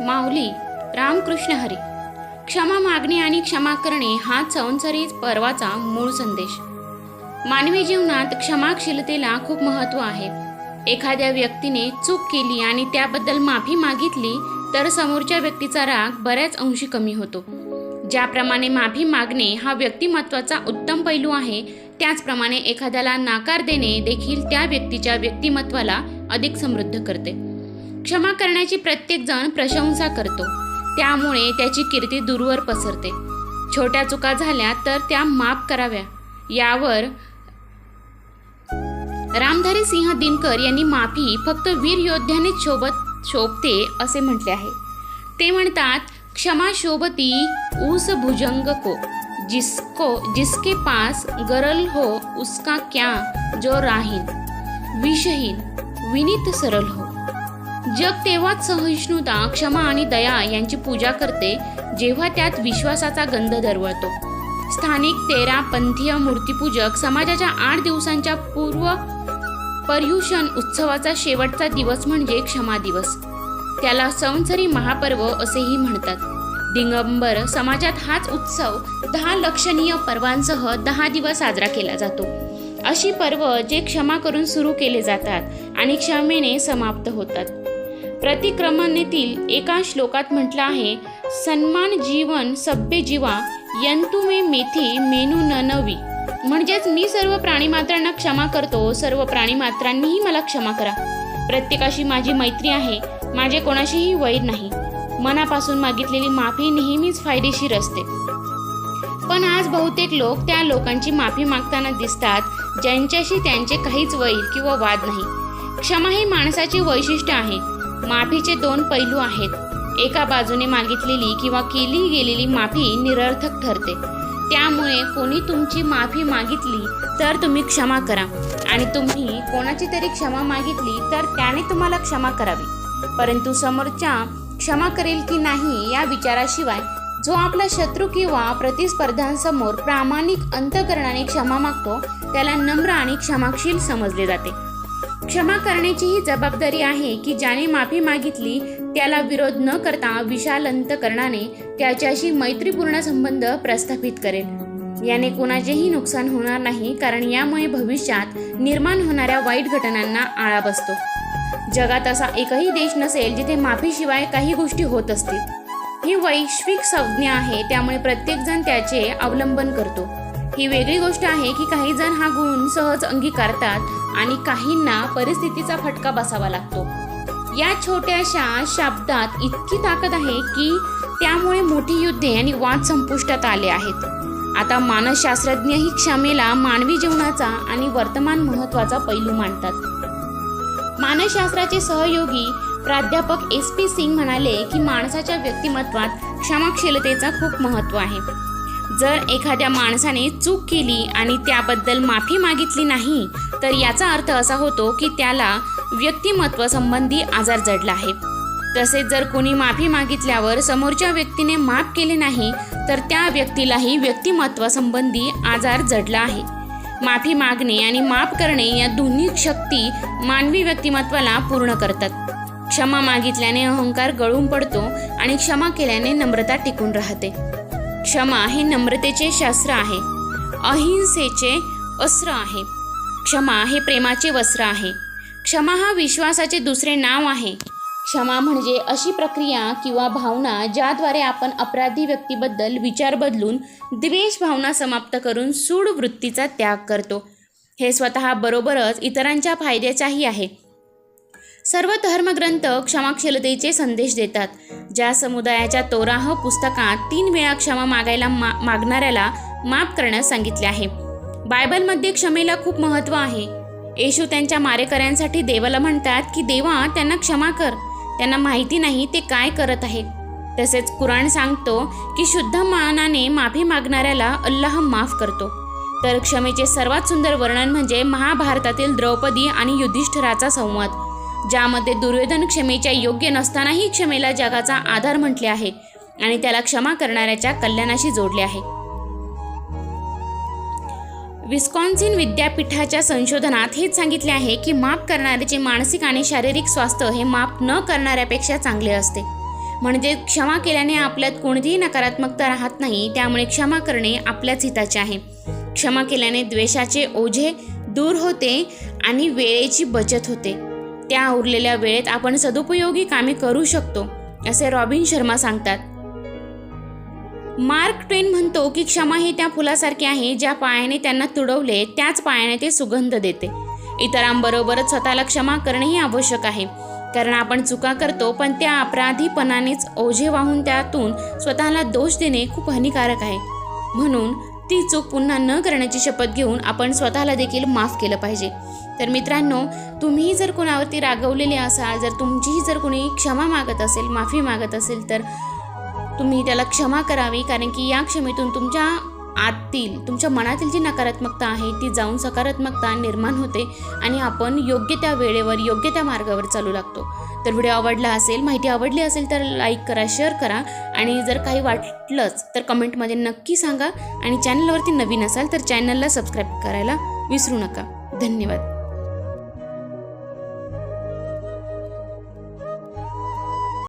माऊली रामकृष्ण हरी. क्षमा मागणे आणि क्षमा करणे हा संसारी पर्वाचा मूळ संदेश. मानवी जीवनात क्षमाशीलतेला खूप महत्त्व आहे. एखाद्या व्यक्तीने चूक केली आणि त्याबद्दल माफी मागितली तर समोरच्या व्यक्तीचा राग बऱ्याच अंशी कमी होतो. ज्याप्रमाणे माफी मागणे हा व्यक्तिमत्वाचा उत्तम पैलू आहे त्याचप्रमाणे एखाद्याला नाकार देणे देखील त्या व्यक्तीच्या व्यक्तिमत्वाला अधिक समृद्ध करते. क्षमा करण्याची प्रत्येक जण प्रशंसा करतो. त्यामुळे त्याची कीर्ती दूरवर पसरते. छोट्या चुका झाल्या तर त्या माफ कराव्या. यावर रामधारी सिंह दिनकर यांनी माफी फक्त वीर योद्ध्याने शोभत शोभते असे म्हटले आहे. ते म्हणतात क्षमा शोभती ऊस भुजंग को. जिसको जिसके पास गरल हो उसका क्या जो राहीन? विषहीन विनीत सरल हो. जग तेव्हाच सहिष्णुता क्षमा आणि दया यांची पूजा करते जेव्हा त्यात विश्वासाचा गंध दरवळतो. स्थानिक तेरा पंथीय मूर्तीपूजक समाजाच्या आठ दिवसांच्या पूर्व पर्युषण उत्सवाचा शेवटचा दिवस म्हणजे क्षमा दिवस. त्याला संसरी महापर्व असेही म्हणतात. दिगंबर समाजात हाच उत्सव दहा लक्षणीय पर्वांसह दहा दिवस साजरा केला जातो. अशी पर्व जे क्षमा करून सुरू केले जातात आणि क्षमेने समाप्त होतात. प्रतिक्रमणेतील एका श्लोकात म्हटलं आहे सन्मान जीवन सभ्य जीवा यंतु मे मेथी मेनू न नवी. म्हणजेच मी सर्व प्राणीमात्रांना क्षमा करतो सर्व प्राणीमात्रांनीही मला क्षमा करा. प्रत्येकाशी माझी मैत्री आहे माझे कोणाशीही वैर नाही. मनापासून मागितलेली माफी नेहमीच फायदेशीर असते. पण आज बहुतेक लोक त्या लोकांची माफी मागताना दिसतात ज्यांच्याशी त्यांचे काहीच वैर किंवा वाद नाही. क्षमा हे माणसाचे वैशिष्ट्य आहे. माफीचे दोन पैलू आहेत. एका बाजूने मागितलेली किंवा केली गेलेली माफी निरर्थक ठरते. त्यामुळे कोणी तुमची माफी मागितली तर तुम्ही क्षमा करा. आणि तुम्ही कोणाची तरी क्षमा मागितली तर त्याने तुम्हाला क्षमा करावी. परंतु समोरच्या क्षमा करेल की नाही या विचाराशिवाय जो आपला शत्रू किंवा प्रतिस्पर्धांसमोर प्रामाणिक अंतकरणाने क्षमा मागतो त्याला नम्र आणि क्षमाशील समजले जाते. क्षमा करण्याची ही जबाबदारी आहे की ज्याने माफी मागितली त्याला विरोध न करता विशाल अंतकरणाने त्याच्याशी मैत्रीपूर्ण संबंध प्रस्थापित करेल. याने कोणाचेही नुकसान होणार नाही कारण यामुळे भविष्यात निर्माण होणाऱ्या वाईट घटनांना आळा बसतो. जगात असा एकही देश नसेल जिथे माफीशिवाय काही गोष्टी होत असतील. ही वैश्विक संज्ञा आहे त्यामुळे प्रत्येकजण त्याचे अवलंबन करतो. ही वेगळी गोष्ट आहे की काही जण हा गुण सहज अंगीकारतात आणि काहींना परिस्थितीचा फटका बसावा लागतो. या छोट्याशा शब्दात इतकी ताकद आहे की त्यामुळे मोठी युद्धे आणि वाद संपुष्टात आले आहेत. आता मानसशास्त्रज्ञ ही क्षमेला मानवी जीवनाचा आणि वर्तमान महत्त्वाचा पैलू मानतात. मानसशास्त्राचे सहयोगी प्राध्यापक एस पी सिंग म्हणाले की माणसाच्या व्यक्तिमत्वात क्षमाशीलतेचा खूप महत्त्व आहे. जर एखाद्या माणसाने चूक केली आणि त्याबद्दल माफी मागितली नाही तर याचा अर्थ असा होतो की त्याला व्यक्तिमत्व संबंधी आजार जडला आहे. तसेच जर कोणी माफी मागितल्यावर समोरच्या व्यक्तीने माफ केले नाही तर त्या व्यक्तीलाही व्यक्तिमत्व संबंधी आजार जडला आहे. माफी मागणे आणि माफ करणे या दोन्ही शक्ती मानवी व्यक्तिमत्वाला पूर्ण करतात. क्षमा मागितल्याने अहंकार गळून पडतो आणि क्षमा केल्याने नम्रता टिकून राहते. क्षमा हे नम्रतेचे शास्त्र आहे. अहिंसेचे अस्त्र आहे. क्षमा हे प्रेमाचे वस्त्र आहे. क्षमा हा विश्वासाचे दुसरे नाव आहे. क्षमा म्हणजे अशी प्रक्रिया किंवा भावना ज्याद्वारे आपण अपराधी व्यक्तीबद्दल विचार बदलून द्वेष भावना समाप्त करून सूड वृत्तीचा त्याग करतो. हे स्वतः बरोबरच इतरांच्या फायद्याचाही आहे. सर्व धर्मग्रंथ क्षमाशीलतेचे संदेश देतात. ज्या समुदायाच्या तोराह पुस्तकात तीन वेळा क्षमा मागायला मा मागणाऱ्याला माफ करण्यास सांगितले आहे. बायबलमध्ये क्षमेला खूप महत्त्व आहे. येशू त्यांच्या मारेकऱ्यांसाठी देवाला म्हणतात की देवा त्यांना क्षमा कर. त्यांना माहिती नाही ते काय करत आहेत तसेच कुराण सांगतो की शुद्ध मानाने माफी मागणाऱ्याला अल्लाह माफ करतो. तर क्षमेचे सर्वात सुंदर वर्णन म्हणजे महाभारतातील द्रौपदी आणि युधिष्ठिराचा संवाद. ज्यामध्ये दुर्योधन क्षमेच्या योग्य नसतानाही क्षमेला जगाचा आधार म्हटले आहे आणि त्याला क्षमा करणाऱ्याच्या कल्याणाशी जोडले आहे. विस्कॉन्सिन विद्यापीठाच्या संशोधनात हेच सांगितले आहे की माप करणाऱ्याचे मानसिक आणि शारीरिक स्वास्थ्य हे माप न करणाऱ्यापेक्षा चांगले असते. म्हणजे क्षमा केल्याने आपल्यात कोणतीही नकारात्मकता राहत नाही त्यामुळे क्षमा करणे आपल्याच हिताचे आहे. क्षमा केल्याने द्वेषाचे ओझे दूर होते आणि वेळेची बचत होते. त्या उरलेल्या वेळेत आपण सदुपयोगी कामे करू शकतो असे रॉबिन शर्मा सांगतात. मार्क ट्वेन म्हणतो की क्षमा ही त्या फुलासारखे आहे ज्या पायाने त्यांना तुडवले त्याच पायाने ते सुगंध देते. इतरांबरोबरच स्वतःला क्षमा करणेही आवश्यक आहे. कारण आपण चुका करतो पण त्या अपराधीपणानेच ओझे वाहून त्यातून स्वतःला दोष देणे खूप हानिकारक आहे. म्हणून ती चूक पुन्हा न करण्याची शपथ घेऊन आपण स्वतःला देखील माफ केलं पाहिजे. तर मित्रांनो तुम्ही जर कोणावरती रागवलेले असाल जर तुमचीही जर कोणी क्षमा मागत असेल माफी मागत असेल तर तुम्ही त्याला क्षमा करावी कारण की या क्षमेतून तुमच्या आतील तुमच्या मनातील जी नकारात्मकता आहे ती जाऊन सकारात्मकता निर्माण होते आणि आपण योग्य त्या वेळेवर योग्य त्या मार्गावर चालू लागतो. तर व्हिडिओ आवडला असेल माहिती आवडली असेल तर लाईक करा शेअर करा आणि जर काही वाटलंच तर कमेंटमध्ये नक्की सांगा आणि चॅनलवरती नवीन असाल तर चॅनलला सबस्क्राईब करायला विसरू नका. धन्यवाद.